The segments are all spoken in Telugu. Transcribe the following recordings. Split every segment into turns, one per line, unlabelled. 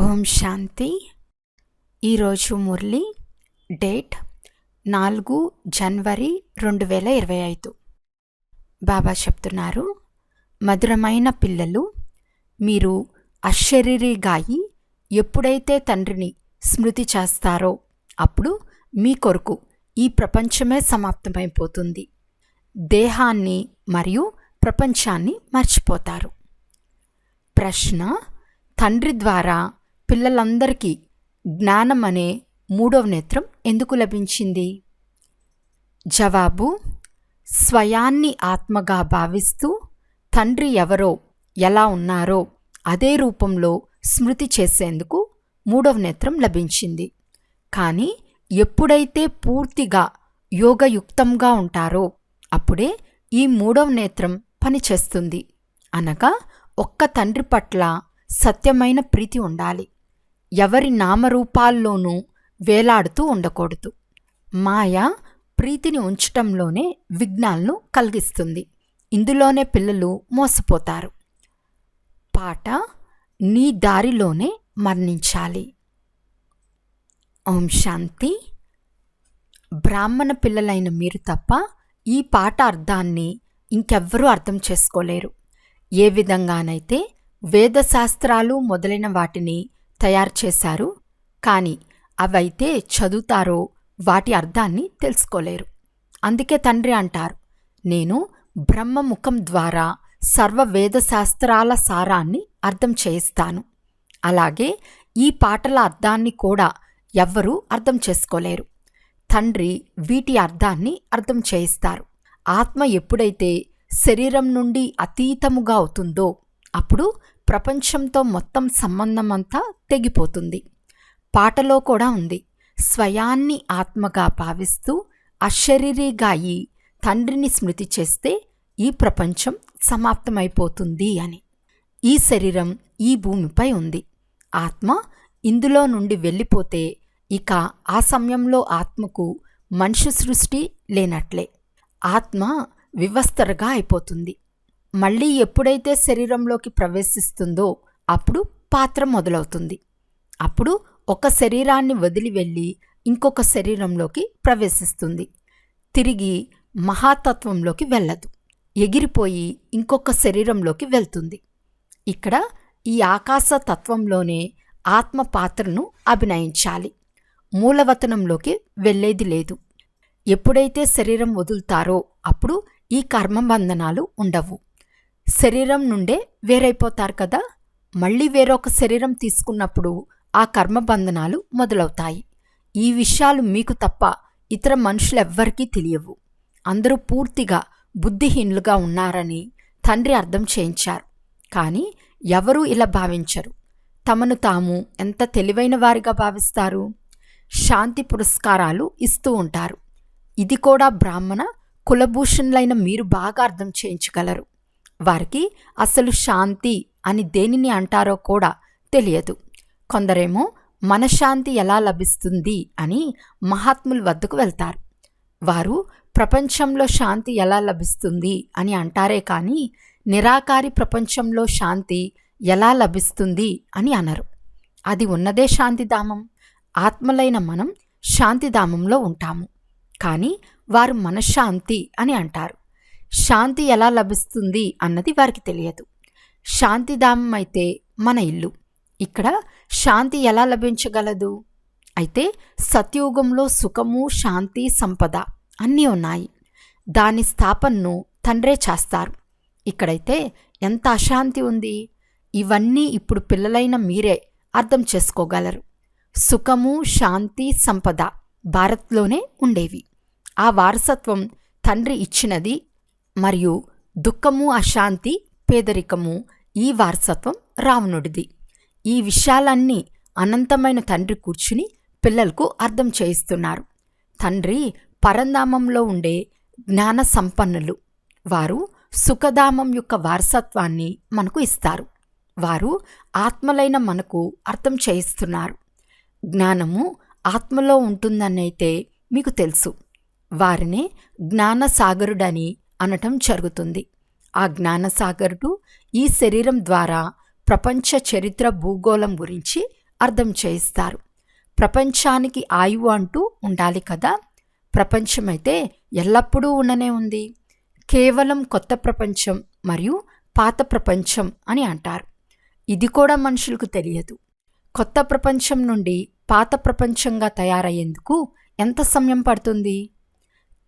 ఓం శాంతి. ఈరోజు మురళి డేట్ నాలుగు జనవరి రెండు వేల ఇరవై ఐదు. బాబా చెప్తున్నారు మధురమైన పిల్లలు మీరు అశరీరిగాయి ఎప్పుడైతే తండ్రిని స్మృతి చేస్తారో అప్పుడు మీ కొరకు ఈ ప్రపంచమే సమాప్తమైపోతుంది. దేహాన్ని మరియు ప్రపంచాన్ని మర్చిపోతారు. ప్రశ్న తండ్రి ద్వారా పిల్లలందరికీ జ్ఞానం అనే మూడవ నేత్రం ఎందుకు లభించింది? జవాబు స్వయాన్ని ఆత్మగా భావిస్తూ తండ్రి ఎవరో ఎలా ఉన్నారో అదే రూపంలో స్మృతి చేసేందుకు మూడవ నేత్రం లభించింది. కానీ ఎప్పుడైతే పూర్తిగా యోగయుక్తంగా ఉంటారో అప్పుడే ఈ మూడవ నేత్రం పనిచేస్తుంది. అనగా ఒక్క తండ్రి పట్ల సత్యమైన ప్రీతి ఉండాలి. ఎవరి నామరూపాల్లోనూ వేలాడుతూ ఉండకూడదు. మాయ ప్రీతిని ఉంచటంలోనే విఘ్నాలను కలిగిస్తుంది. ఇందులోనే పిల్లలు మోసపోతారు. పాట నీ దారిలోనే మరణించాలి. ఓం శాంతి. బ్రాహ్మణ పిల్లలైన మీరు తప్ప ఈ పాట అర్థాన్ని ఇంకెవ్వరూ అర్థం చేసుకోలేరు. ఏ విధంగానైతే వేదశాస్త్రాలు మొదలైన వాటిని తయారు చేశారు కానీ అవైతే చదువుతారో వాటి అర్థాన్ని తెలుసుకోలేరు. అందుకే తండ్రి అంటారు నేను బ్రహ్మముఖం ద్వారా సర్వ వేదశాస్త్రాల సారాన్ని అర్థం చేయిస్తాను. అలాగే ఈ పాటల అర్థాన్ని కూడా ఎవ్వరూ అర్థం చేసుకోలేరు. తండ్రి వీటి అర్థాన్ని అర్థం చేయిస్తారు. ఆత్మ ఎప్పుడైతే శరీరం నుండి అతీతముగా అవుతుందో అప్పుడు ప్రపంచంతో మొత్తం సంబంధం అంతా తెగిపోతుంది. పాటలో కూడా ఉంది. స్వయాన్ని ఆత్మగా భావిస్తూ అశరీరిగా అయి తండ్రిని స్మృతి చేస్తే ఈ ప్రపంచం సమాప్తమైపోతుంది అని. ఈ శరీరం ఈ భూమిపై ఉంది. ఆత్మ ఇందులో నుండి వెళ్ళిపోతే ఇక ఆ సమయంలో ఆత్మకు మనిషి సృష్టి లేనట్లే. ఆత్మ వివస్తరగా అయిపోతుంది. మళ్ళీ ఎప్పుడైతే శరీరంలోకి ప్రవేశిస్తుందో అప్పుడు పాత్ర మొదలవుతుంది. అప్పుడు ఒక శరీరాన్ని వదిలి వెళ్ళి ఇంకొక శరీరంలోకి ప్రవేశిస్తుంది. తిరిగి మహాతత్వంలోకి వెళ్ళదు. ఎగిరిపోయి ఇంకొక శరీరంలోకి వెళ్తుంది. ఇక్కడ ఈ ఆకాశ తత్వంలోనే ఆత్మ పాత్రను అభినయించాలి. మూలవతనంలోకి వెళ్ళేది లేదు. ఎప్పుడైతే శరీరం వదులుతారో అప్పుడు ఈ కర్మబంధనాలు ఉండవు. శరీరం నుండే వేరైపోతారు కదా. మళ్ళీ వేరొక శరీరం తీసుకున్నప్పుడు ఆ కర్మబంధనాలు మొదలవుతాయి. ఈ విషయాలు మీకు తప్ప ఇతర మనుషులెవ్వరికీ తెలియవు. అందరూ పూర్తిగా బుద్ధిహీనులుగా ఉన్నారని తండ్రి అర్థం చేయించారు. కానీ ఎవరూ ఇలా భావించరు. తమను తాము ఎంత తెలివైన వారిగా భావిస్తారు? శాంతి పురస్కారాలు ఇస్తూ ఉంటారు. ఇది కూడా బ్రాహ్మణ కులభూషణులైన మీరు బాగా అర్థం చేయించగలరు. వారికి అసలు శాంతి అని దేనిని అంటారో కూడా తెలియదు. కొందరేమో మనశ్శాంతి ఎలా లభిస్తుంది అని మహాత్ముల వద్దకు వెళ్తారు. వారు ప్రపంచంలో శాంతి ఎలా లభిస్తుంది అని అంటారే కానీ నిరాకారి ప్రపంచంలో శాంతి ఎలా లభిస్తుంది అని అనరు. అది ఉన్నదే శాంతిధామం ఆత్మలైన మనం శాంతిధామంలో ఉంటాము. కానీ వారు మనశ్శాంతి అని అంటారు. శాంతి ఎలా లభిస్తుంది అన్నది వారికి తెలియదు. శాంతిధామం అయితే మన ఇల్లు. ఇక్కడ శాంతి ఎలా లభించగలదు? అయితే సత్యుగంలో సుఖము శాంతి సంపద అన్నీ ఉన్నాయి. దాని స్థాపనను తండ్రే చేస్తారు. ఇక్కడైతే ఎంత అశాంతి ఉంది. ఇవన్నీ ఇప్పుడు పిల్లలైన మీరే అర్థం చేసుకోగలరు. సుఖము శాంతి సంపద భారత్లోనే ఉండేవి. ఆ వారసత్వం తండ్రి ఇచ్చినది మరియు దుఃఖము అశాంతి పేదరికము ఈ వారసత్వం రావణుడిది. ఈ విషయాలన్నీ అనంతమైన తండ్రి కూర్చుని పిల్లలకు అర్థం చేయిస్తున్నారు. తండ్రి పరంధామంలో ఉండే జ్ఞాన సంపన్నులు వారు సుఖధామం యొక్క వారసత్వాన్ని మనకు ఇస్తారు. వారు ఆత్మలైన మనకు అర్థం చేయిస్తున్నారు. జ్ఞానము ఆత్మలో ఉంటుందనైతే మీకు తెలుసు. వారిని జ్ఞానసాగరుడని అనటం జరుగుతుంది. ఆ జ్ఞానసాగరుడు ఈ శరీరం ద్వారా ప్రపంచ చరిత్ర భూగోళం గురించి అర్థం చేయిస్తారు. ప్రపంచానికి ఆయువు అంటూ ఉండాలి కదా? ప్రపంచమైతే ఎల్లప్పుడూ ఉండనే ఉంది. కేవలం కొత్త ప్రపంచం మరియు పాత ప్రపంచం అని అంటారు. ఇది కూడా మనుషులకు తెలియదు. కొత్త ప్రపంచం నుండి పాత ప్రపంచంగా తయారయ్యేందుకు ఎంత సమయం పడుతుంది?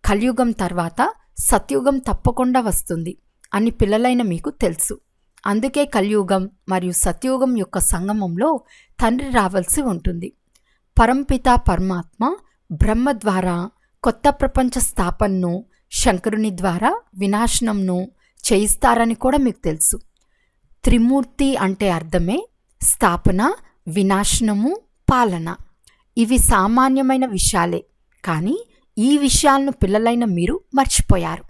కలియుగం తర్వాత సత్యుగం తప్పకుండా వస్తుంది అని పిల్లలైన మీకు తెలుసు. అందుకే కలియుగం మరియు సత్యుగం యొక్క సంగమంలో తండ్రి రావాల్సి ఉంటుంది. పరంపిత పరమాత్మ బ్రహ్మ ద్వారా కొత్త ప్రపంచ స్థాపనను శంకరుని ద్వారా వినాశనంను చేయిస్తారని కూడా మీకు తెలుసు. త్రిమూర్తి అంటే అర్థమే స్థాపన వినాశనము పాలన. ఇవి సామాన్యమైన విషయాలే. కానీ ఈ విషయాలను పిల్లలైన మీరు మర్చిపోయారు.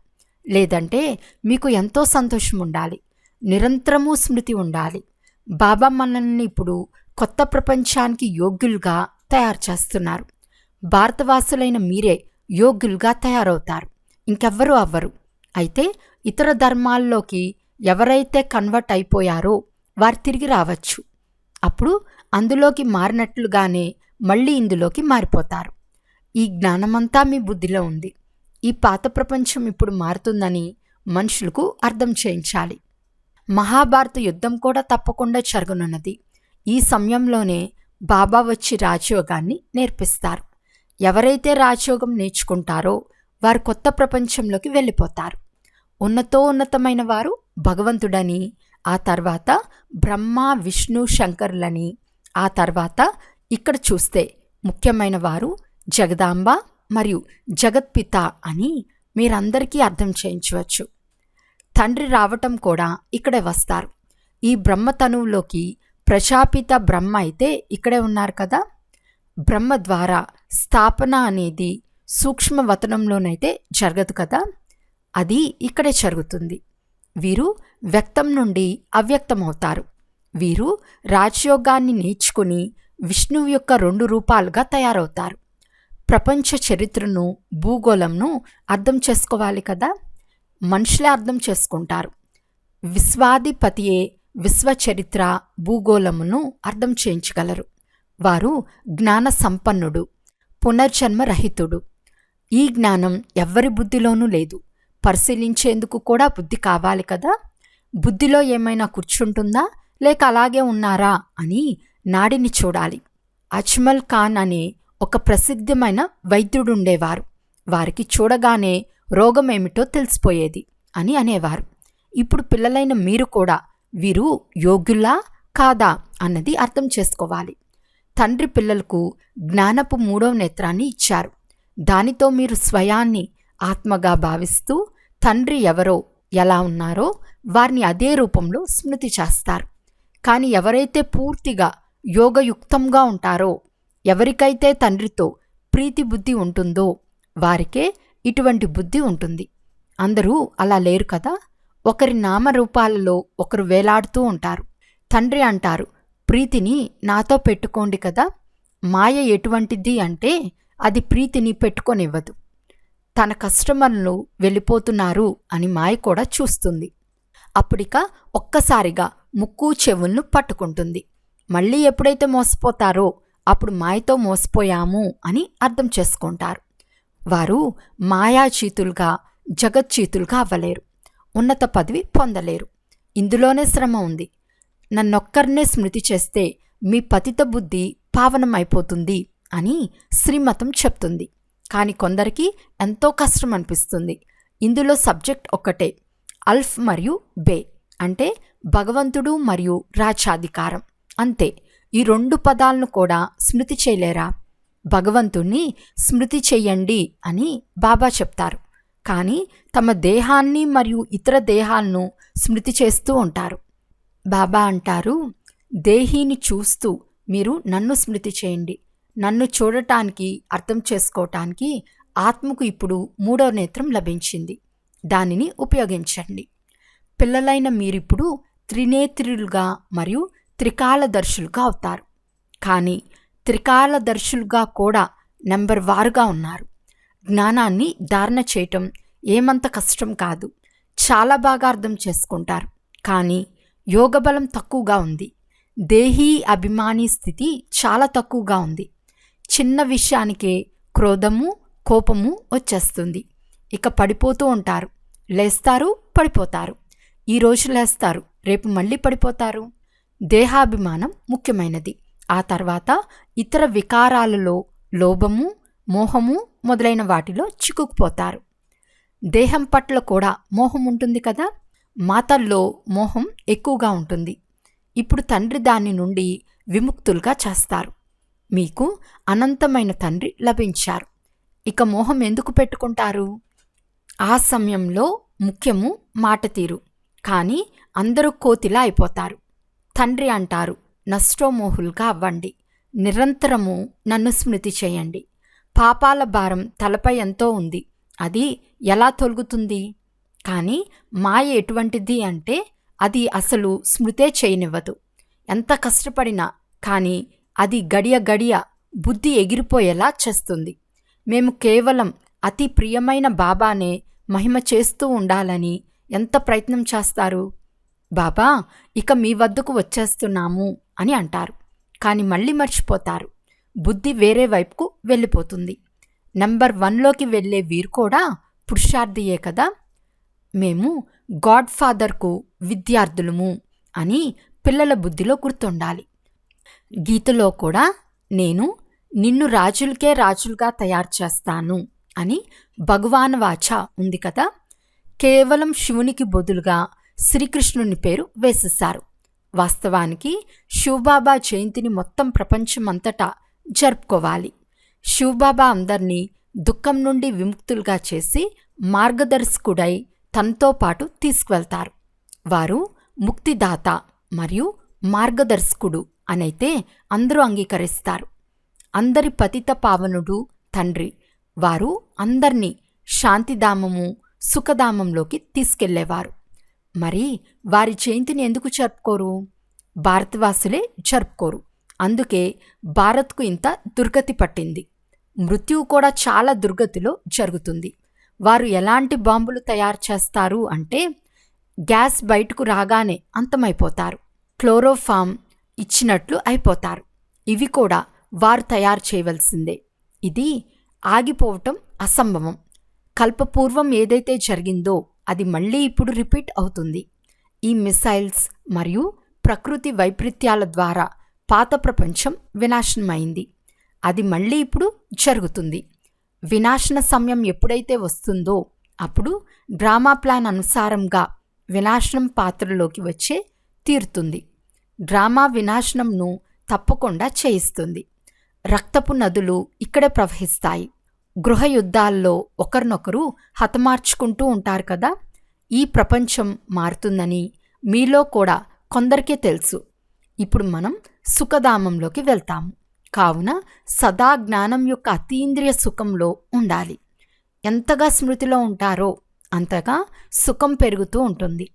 లేదంటే మీకు ఎంతో సంతోషం ఉండాలి నిరంతరము స్మృతి ఉండాలి. బాబా మనల్ని ఇప్పుడు కొత్త ప్రపంచానికి యోగ్యులుగా తయారు చేస్తున్నారు. భారతవాసులైన మీరే యోగ్యులుగా తయారవుతారు. ఇంకెవ్వరూ అవ్వరు. అయితే ఇతర ధర్మాల్లోకి ఎవరైతే కన్వర్ట్ అయిపోయారో వారు తిరిగి రావచ్చు. అప్పుడు అందులోకి మారినట్లుగానే మళ్ళీ ఇందులోకి మారిపోతారు. ఈ జ్ఞానమంతా మీ బుద్ధిలో ఉంది. ఈ పాత ప్రపంచం ఇప్పుడు మారుతుందని మనుషులకు అర్థం చేయించాలి. మహాభారత యుద్ధం కూడా తప్పకుండా జరగనున్నది. ఈ సమయంలోనే బాబా వచ్చి రాజయోగాన్ని నేర్పిస్తారు. ఎవరైతే రాజయోగం నేర్చుకుంటారో వారు కొత్త ప్రపంచంలోకి వెళ్ళిపోతారు. ఉన్నతోన్నతమైన వారు భగవంతుడని ఆ తర్వాత బ్రహ్మ విష్ణు శంకరులని ఆ తర్వాత ఇక్కడ చూస్తే ముఖ్యమైన వారు జగదాంబ మరియు జగత్పిత అని మీరందరికీ అర్థం చేయించవచ్చు. తండ్రి రావటం కూడా ఇక్కడే వస్తారు. ఈ బ్రహ్మతనువులోకి ప్రశాపిత బ్రహ్మ అయితే ఇక్కడే ఉన్నారు కదా? బ్రహ్మ ద్వారా స్థాపన అనేది సూక్ష్మవతనంలోనైతే జరగదు కదా? అది ఇక్కడే జరుగుతుంది. వీరు వ్యక్తం నుండి అవ్యక్తమవుతారు. వీరు రాజయోగాన్ని నేర్చుకుని విష్ణువు యొక్క రెండు రూపాలుగా తయారవుతారు. ప్రపంచ చరిత్రను భూగోళంను అర్థం చేసుకోవాలి కదా? మనుషులే అర్థం చేసుకుంటారు. విశ్వాధిపతియే విశ్వ చరిత్ర భూగోళమును అర్థం చేయించగలరు. వారు జ్ఞాన సంపన్నుడు పునర్జన్మ రహితుడు. ఈ జ్ఞానం ఎవ్వరి బుద్ధిలోనూ లేదు. పరిశీలించేందుకు కూడా బుద్ధి కావాలి కదా? బుద్ధిలో ఏమైనా కూర్చుంటుందా? లేక అలాగే ఉన్నారా? అని నాడిని చూడాలి. అజ్మల్ ఖాన్ అనే ఒక ప్రసిద్ధమైన వైద్యుడుండేవారు. వారికి చూడగానే రోగమేమిటో తెలిసిపోయేది అని అనేవారు. ఇప్పుడు పిల్లలైన మీరు కూడా వీరు యోగ్యులా కాదా అన్నది అర్థం చేసుకోవాలి. తండ్రి పిల్లలకు జ్ఞానపు మూడవ నేత్రాన్ని ఇచ్చారు. దానితో మీరు స్వయాన్ని ఆత్మగా భావిస్తూ తండ్రి ఎవరో ఎలా ఉన్నారో వారిని అదే రూపంలో స్మృతి చేస్తారు. కానీ ఎవరైతే పూర్తిగా యోగయుక్తంగా ఉంటారో ఎవరికైతే తండ్రితో ప్రీతి బుద్ధి ఉంటుందో వారికే ఇటువంటి బుద్ధి ఉంటుంది. అందరూ అలా లేరు కదా? ఒకరి నామరూపాలలో ఒకరు వేలాడుతూ ఉంటారు. తండ్రి అంటారు ప్రీతిని నాతో పెట్టుకోండి కదా? మాయ ఎటువంటిది అంటే అది ప్రీతిని పెట్టుకొనివ్వదు. తన కస్టమర్లు వెళ్ళిపోతున్నారు అని మాయ కూడా చూస్తుంది. అప్పుడిక ఒక్కసారిగా ముక్కు చెవులను పట్టుకుంటుంది. మళ్ళీ ఎప్పుడైతే మోసపోతారో అప్పుడు మాయతో మోసపోయాము అని అర్థం చేసుకుంటారు. వారు మాయాచీతులుగా జగచ్చీతులుగా అవ్వలేరు. ఉన్నత పదవి పొందలేరు. ఇందులోనే శ్రమ ఉంది. నన్నొక్కరినే స్మృతి చేస్తే మీ పతిత బుద్ధి పావనమైపోతుంది అని శ్రీమతం చెప్తుంది. కానీ కొందరికి ఎంతో కష్టం అనిపిస్తుంది ఇందులో సబ్జెక్ట్ ఒక్కటే అల్ఫ్ మరియు బే అంటే భగవంతుడు మరియు రాజాధికారం అంతే. ఈ రెండు పదాలను కూడా స్మృతి చేయలేరా? భగవంతుణ్ణి స్మృతి చెయ్యండి అని బాబా చెప్తారు. కానీ తమ దేహాన్ని మరియు ఇతర దేహాలను స్మృతి చేస్తూ ఉంటారు. బాబా అంటారు దేహీని చూస్తూ మీరు నన్ను స్మృతి చేయండి. నన్ను చూడటానికి అర్థం చేసుకోవటానికి ఆత్మకు ఇప్పుడు మూడో నేత్రం లభించింది. దానిని ఉపయోగించండి. పిల్లలైన మీరిప్పుడు త్రినేత్రులుగా మరియు త్రికాలదర్శులుగా అవుతారు. కానీ త్రికాలదర్శులుగా కూడా నెంబర్ వారుగా ఉన్నారు. జ్ఞానాన్ని ధారణ చేయటం ఏమంత కష్టం కాదు. చాలా బాగా అర్థం చేసుకుంటారు. కానీ యోగబలం తక్కువగా ఉంది. దేహీ అభిమాని స్థితి చాలా తక్కువగా ఉంది. చిన్న విషయానికే క్రోధము కోపము వచ్చేస్తుంది. ఇక పడిపోతూ ఉంటారు. లేస్తారు పడిపోతారు. ఈరోజు లేస్తారు. రేపు మళ్ళీ పడిపోతారు. దేహాభిమానం ముఖ్యమైనది. ఆ తర్వాత ఇతర వికారాలలో లోభము మోహము మొదలైన వాటిలో చిక్కుకుపోతారు. దేహం పట్ల కూడా మోహం ఉంటుంది కదా? మాతల్లో మోహం ఎక్కువగా ఉంటుంది. ఇప్పుడు తండ్రి దాని నుండి విముక్తులుగా చేస్తారు. మీకు అనంతమైన తండ్రి లభించారు. ఇక మోహం ఎందుకు పెట్టుకుంటారు? ఆ సమయంలో ముఖ్యము మాట తీరు. కానీ అందరూ కోతిలా అయిపోతారు. తండ్రి అంటారు. నష్టోమోహుల్గా అవ్వండి. నిరంతరము నన్ను స్మృతి చేయండి. పాపాల భారం తలపై ఎంతో ఉంది. అది ఎలా తొలుగుతుంది? కానీ మాయ ఎటువంటిది అంటే అది అసలు స్మృతే చేయనివ్వదు. ఎంత కష్టపడినా కానీ అది గడియ గడియ బుద్ధి ఎగిరిపోయేలా చేస్తుంది. మేము కేవలం అతి ప్రియమైన బాబానే మహిమ చేస్తూ ఉండాలని ఎంత ప్రయత్నం చేస్తారు? బాబా ఇక మీ వద్దకు వచ్చేస్తున్నాము అని అంటారు. కానీ మళ్ళీ మర్చిపోతారు. బుద్ధి వేరే వైపుకు వెళ్ళిపోతుంది. నెంబర్ వన్లోకి వెళ్ళే వీరు కూడా పురుషార్థియే కదా? మేము గాడ్ ఫాదర్కు విద్యార్థులము అని పిల్లల బుద్ధిలో గుర్తుండాలి. గీతలో కూడా నేను నిన్ను రాజులకే రాజులుగా తయారు చేస్తాను అని భగవాన్ వాచ ఉంది కదా? కేవలం శివునికి బదులుగా శ్రీకృష్ణుని పేరు వేసేశారు. వాస్తవానికి శివబాబా జయంతిని మొత్తం ప్రపంచమంతటా జరుపుకోవాలి. శివబాబా అందరినీ దుఃఖం నుండి విముక్తులుగా చేసి మార్గదర్శకుడై తనతో పాటు తీసుకువెళ్తారు. వారు ముక్తిదాత మరియు మార్గదర్శకుడు అనైతే అందరూ అంగీకరిస్తారు. అందరి పతిత పావనుడు తండ్రి. వారు అందరినీ శాంతిధామము సుఖధామంలోకి తీసుకెళ్ళేవారు. మరి వారి జయంతిని ఎందుకు జరుపుకోరు? భారతవాసులే జరుపుకోరు. అందుకే భారత్కు ఇంత దుర్గతి పట్టింది. మృత్యువు కూడా చాలా దుర్గతిలో జరుగుతుంది. వారు ఎలాంటి బాంబులు తయారు చేస్తారు అంటే గ్యాస్ బయటకు రాగానే అంతమైపోతారు. క్లోరోఫామ్ ఇచ్చినట్లు అయిపోతారు. ఇవి కూడా వారు తయారు చేయవలసిందే. ఇది ఆగిపోవటం అసంభవం. కల్పపూర్వం ఏదైతే జరిగిందో అది మళ్ళీ ఇప్పుడు రిపీట్ అవుతుంది. ఈ మిసైల్స్ మరియు ప్రకృతి వైపరీత్యాల ద్వారా పాత ప్రపంచం వినాశనమైంది. అది మళ్ళీ ఇప్పుడు జరుగుతుంది. వినాశన సమయం ఎప్పుడైతే వస్తుందో అప్పుడు డ్రామా ప్లాన్ అనుసారంగా వినాశనం పాత్రలోకి వచ్చే తీరుతుంది. డ్రామా వినాశనంను తప్పకుండా చేయిస్తుంది. రక్తపు నదులు ఇక్కడే ప్రవహిస్తాయి. గృహ యుద్ధాల్లో ఒకరినొకరు హతమార్చుకుంటూ ఉంటారు కదా. ఈ ప్రపంచం మారుతుందని మీలో కూడా కొందరికే తెలుసు. ఇప్పుడు మనం సుఖధామంలోకి వెళ్తాము కావున సదా జ్ఞానం యొక్క అతీంద్రియ సుఖంలో ఉండాలి. ఎంతగా స్మృతిలో ఉంటారో అంతగా సుఖం పెరుగుతూ ఉంటుంది.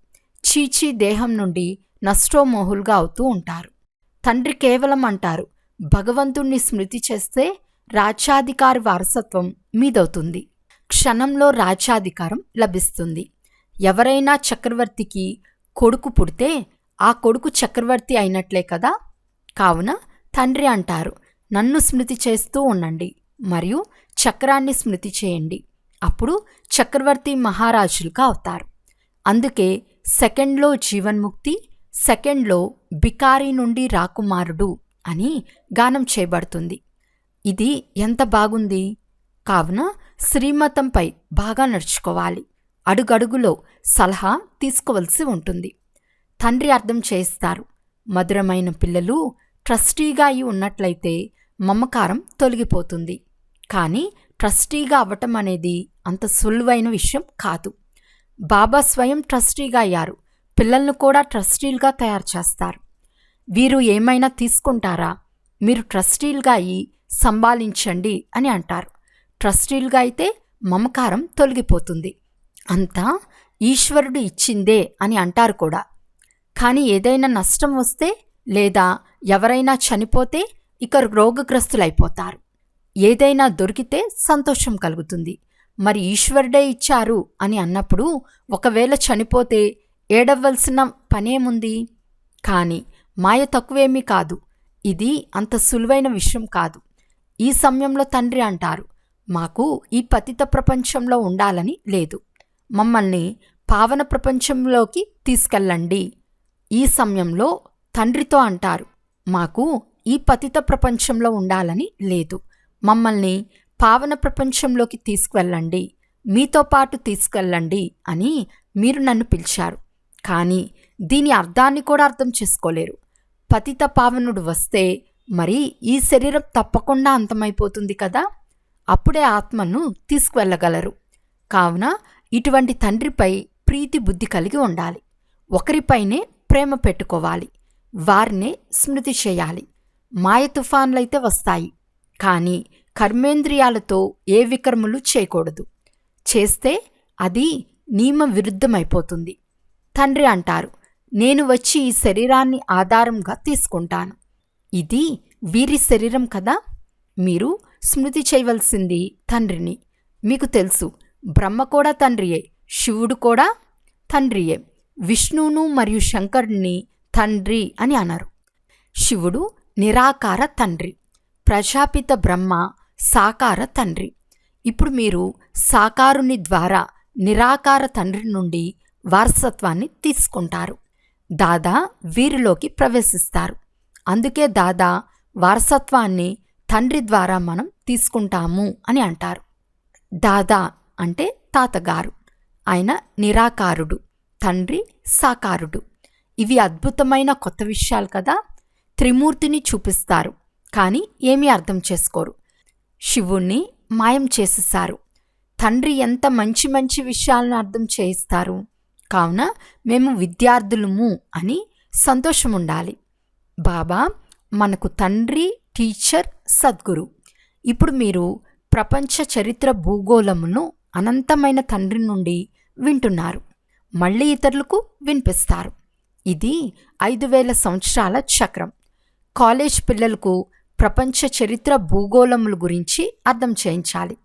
చీచీ దేహం నుండి నష్టోమోహులుగా అవుతూ ఉంటారు. తండ్రి కేవలం అంటారు భగవంతుణ్ణి స్మృతి చేస్తే రాజ్యాధికార వారసత్వం మీదవుతుంది. క్షణంలో రాజ్యాధికారం లభిస్తుంది. ఎవరైనా చక్రవర్తికి కొడుకు పుడితే ఆ కొడుకు చక్రవర్తి అయినట్లే కదా? కావున తండ్రి అంటారు నన్ను స్మృతి చేస్తూ ఉండండి మరియు చక్రాన్ని స్మృతి చేయండి. అప్పుడు చక్రవర్తి మహారాజులుగా అవుతారు. అందుకే సెకండ్లో జీవన్ముక్తి సెకండ్లో బికారి నుండి రాకుమారుడు అని గానం చేయబడుతుంది. ఇది ఎంత బాగుంది? కావున శ్రీమతంపై బాగా నడుచుకోవాలి. అడుగడుగులో సలహా తీసుకోవలసి ఉంటుంది. తండ్రి అర్థం చేస్తారు. మధురమైన పిల్లలు ట్రస్టీగా అయి ఉన్నట్లయితే మమకారం తొలగిపోతుంది. కానీ ట్రస్టీగా అవ్వటం అనేది అంత సులువైన విషయం కాదు. బాబా స్వయం ట్రస్టీగా అయ్యారు. పిల్లలను కూడా ట్రస్టీలుగా తయారు చేస్తారు. వీరు ఏమైనా తీసుకుంటారా? మీరు ట్రస్టీలుగా అయి సంబాలించండి అని అంటారు. ట్రస్టీలుగా అయితే మమకారం తొలగిపోతుంది. అంతా ఈశ్వరుడు ఇచ్చిందే అని అంటారు కూడా. కానీ ఏదైనా నష్టం వస్తే లేదా ఎవరైనా చనిపోతే ఇక రోగగ్రస్తులైపోతారు. ఏదైనా దొరికితే సంతోషం కలుగుతుంది. మరి ఈశ్వరుడే ఇచ్చారు అని అన్నప్పుడు ఒకవేళ చనిపోతే ఏడవ్వలసిన పనేముంది? కానీ మాయ తక్కువేమీ కాదు. ఇది అంత సులువైన విషయం కాదు. ఈ సమయంలో తండ్రి అంటారు మాకు ఈ పతిత ప్రపంచంలో ఉండాలని లేదు. మమ్మల్ని పావన ప్రపంచంలోకి తీసుకెళ్ళండి. ఈ సమయంలో తండ్రితో అంటారు మాకు ఈ పతిత ప్రపంచంలో ఉండాలని లేదు. మమ్మల్ని పావన ప్రపంచంలోకి తీసుకువెళ్ళండి మీతో పాటు తీసుకెళ్ళండి అని మీరు నన్ను పిలిచారు. కానీ దీని అర్థాన్ని కూడా అర్థం చేసుకోలేరు. పతిత పావనుడు వస్తే మరి ఈ శరీరం తప్పకుండా అంతమైపోతుంది కదా? అప్పుడే ఆత్మను తీసుకువెళ్ళగలరు. కావున ఇటువంటి తండ్రిపై ప్రీతి బుద్ధి కలిగి ఉండాలి. ఒకరిపైనే ప్రేమ పెట్టుకోవాలి. వారినే స్మృతి చేయాలి. మాయ తుఫాన్లైతే వస్తాయి. కానీ కర్మేంద్రియాలతో ఏ వికర్మలు చేయకూడదు. చేస్తే అది నియమ విరుద్ధమైపోతుంది తండ్రి అంటారు నేను వచ్చి ఈ శరీరాన్ని ఆధారంగా తీసుకుంటాను. ఇది వీరి శరీరం కదా? మీరు స్మృతి చేయవలసింది తండ్రిని. మీకు తెలుసు బ్రహ్మ కూడా తండ్రియే శివుడు కూడా తండ్రియే విష్ణువును మరియు శంకరుని తండ్రి అని అన్నారు. శివుడు నిరాకార తండ్రి ప్రజాపిత బ్రహ్మ సాకార తండ్రి. ఇప్పుడు మీరు సాకారుని ద్వారా నిరాకార తండ్రి నుండి వారసత్వాన్ని తీసుకుంటారు. దాదా వీరిలోకి ప్రవేశిస్తారు. అందుకే దాదా వారసత్వాన్ని తండ్రి ద్వారా మనం తీసుకుంటాము అని అంటారు. దాదా అంటే తాతగారు. ఆయన నిరాకారుడు తండ్రి సాకారుడు. ఇవి అద్భుతమైన కొత్త విషయాలు కదా. త్రిమూర్తిని చూపిస్తారు కానీ ఏమీ అర్థం చేసుకోరు. శివుణ్ణి మాయం చేసేశారు. తండ్రి ఎంత మంచి మంచి విషయాలను అర్థం చేయిస్తారు. కావున మేము విద్యార్థులము అని సంతోషం ఉండాలి బాబా మనకు తండ్రి టీచర్ సద్గురు. ఇప్పుడు మీరు ప్రపంచ చరిత్ర భూగోళమును అనంతమైన తండ్రి నుండి వింటున్నారు. మళ్ళీ ఇతరులకు వినిపిస్తారు. ఇది ఐదు వేల సంవత్సరాల చక్రం. కాలేజ్ పిల్లలకు ప్రపంచ చరిత్ర భూగోళముల గురించి అర్థం చేయించాలి.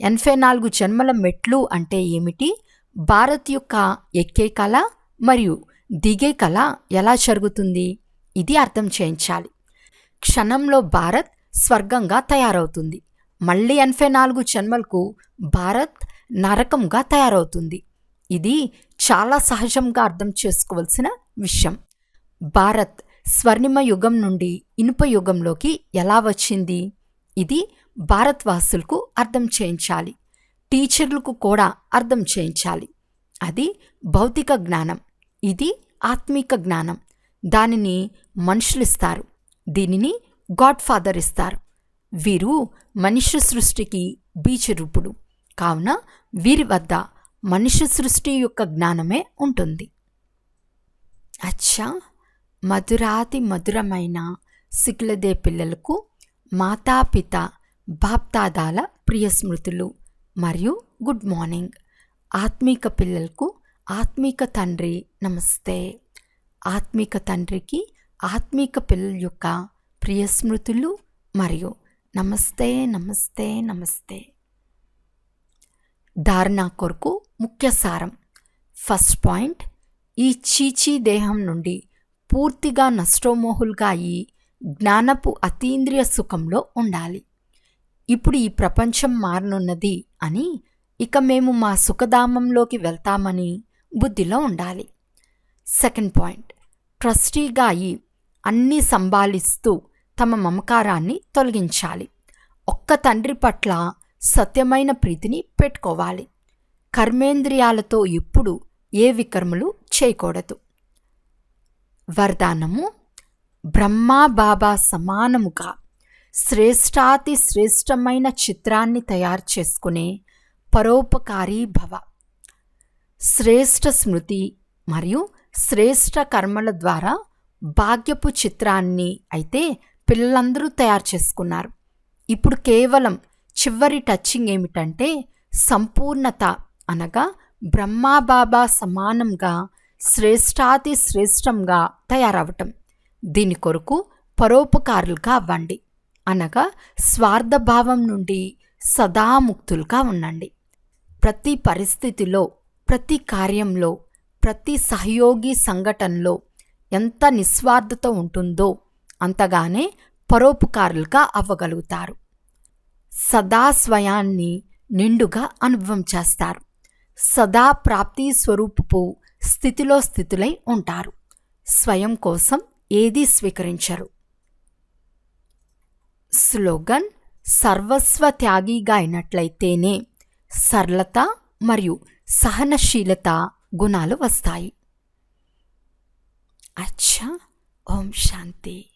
ఎనభై నాలుగు జన్మల మెట్లు అంటే ఏమిటి? భారత్ యొక్క ఎక్కే కళ మరియు దిగే కళ ఎలా జరుగుతుంది? ఇది అర్థం చేయించాలి. క్షణంలో భారత్ స్వర్గంగా తయారవుతుంది. మళ్ళీ ఎనభై నాలుగు జన్మలకు భారత్ నరకంగా తయారవుతుంది. ఇది చాలా సహజంగా అర్థం చేసుకోవలసిన విషయం. భారత్ స్వర్ణిమ యుగం నుండి ఇనుప యుగంలోకి ఎలా వచ్చింది? ఇది భారత్వాసులకు అర్థం చేయించాలి. టీచర్లకు కూడా అర్థం చేయించాలి. అది భౌతిక జ్ఞానం. ఇది ఆత్మీక జ్ఞానం. దానిని మనుషులు ఇస్తారు దీనిని గాడ్ ఫాదర్ ఇస్తారు. వీరు మనుష్య సృష్టికి బీజరూపుడు కావున వీరి వద్ద మనుష్య సృష్టి యొక్క జ్ఞానమే ఉంటుంది. అచ్చా! మధురాతి మధురమైన సిగ్లదే పిల్లలకు మాతాపిత బాప్తాదాల ప్రియ స్మృతులు మరియు గుడ్ మార్నింగ్. ఆత్మీక పిల్లలకు ఆత్మీక తండ్రి నమస్తే. ఆత్మీక తండ్రికి ఆత్మీక పిల్లల యొక్క ప్రియ స్మృతులు మరియు నమస్తే నమస్తే నమస్తే. ధారణ కొరకు ముఖ్య సారం. ఫస్ట్ పాయింట్ ఈ చీచీ దేహం నుండి పూర్తిగా నష్టోమోహులుగా అయి జ్ఞానపు అతీంద్రియ సుఖంలో ఉండాలి. ఇప్పుడు ఈ ప్రపంచం మారనున్నది అని ఇక మేము మా సుఖధామంలోకి వెళ్తామని బుద్ధిలో ఉండాలి. సెకండ్ పాయింట్ ట్రస్టీగా అయి అన్నీ సంభాలిస్తూ తమ మమకారాన్ని తొలగించాలి. ఒక్క తండ్రి పట్ల సత్యమైన ప్రీతిని పెట్టుకోవాలి. కర్మేంద్రియాలతో ఎప్పుడు ఏ వికర్మలు చేయకూడదు. వరదానము బ్రహ్మా బాబా సమానముగా శ్రేష్టాతి శ్రేష్టమైన చిత్రాన్ని తయారు చేసుకునే పరోపకారీ భవ. శ్రేష్ట స్మృతి మరియు శ్రేష్ట కర్మల ద్వారా భాగ్యపు చిత్రాన్ని అయితే పిల్లలందరూ తయారు చేసుకున్నారు. ఇప్పుడు కేవలం చివరి టచ్చింగ్ ఏమిటంటే సంపూర్ణత అనగా బ్రహ్మాబాబా సమానంగా శ్రేష్టాతి శ్రేష్టంగా తయారవటం. దీని కొరకు పరోపకారులుగా అవ్వండి. అనగా స్వార్థభావం నుండి సదాముక్తులుగా ఉండండి. ప్రతి పరిస్థితిలో ప్రతి కార్యంలో ప్రతి సహయోగి సంఘటనలో ఎంత నిస్వార్థత ఉంటుందో అంతగానే పరోపకారులుగా అవ్వగలుగుతారు. సదా స్వయాన్ని నిండుగా అనుభవం చేస్తారు. సదా ప్రాప్తి స్వరూపపు స్థితిలో స్థితులై ఉంటారు. స్వయం కోసం ఏదీ స్వీకరించరు. స్లోగన్ సర్వస్వ త్యాగిగా అయినట్లయితేనే సరళత మరియు సహనశీలత గుణాలు వస్తాయి. అచ్చా ఓం శాంతి.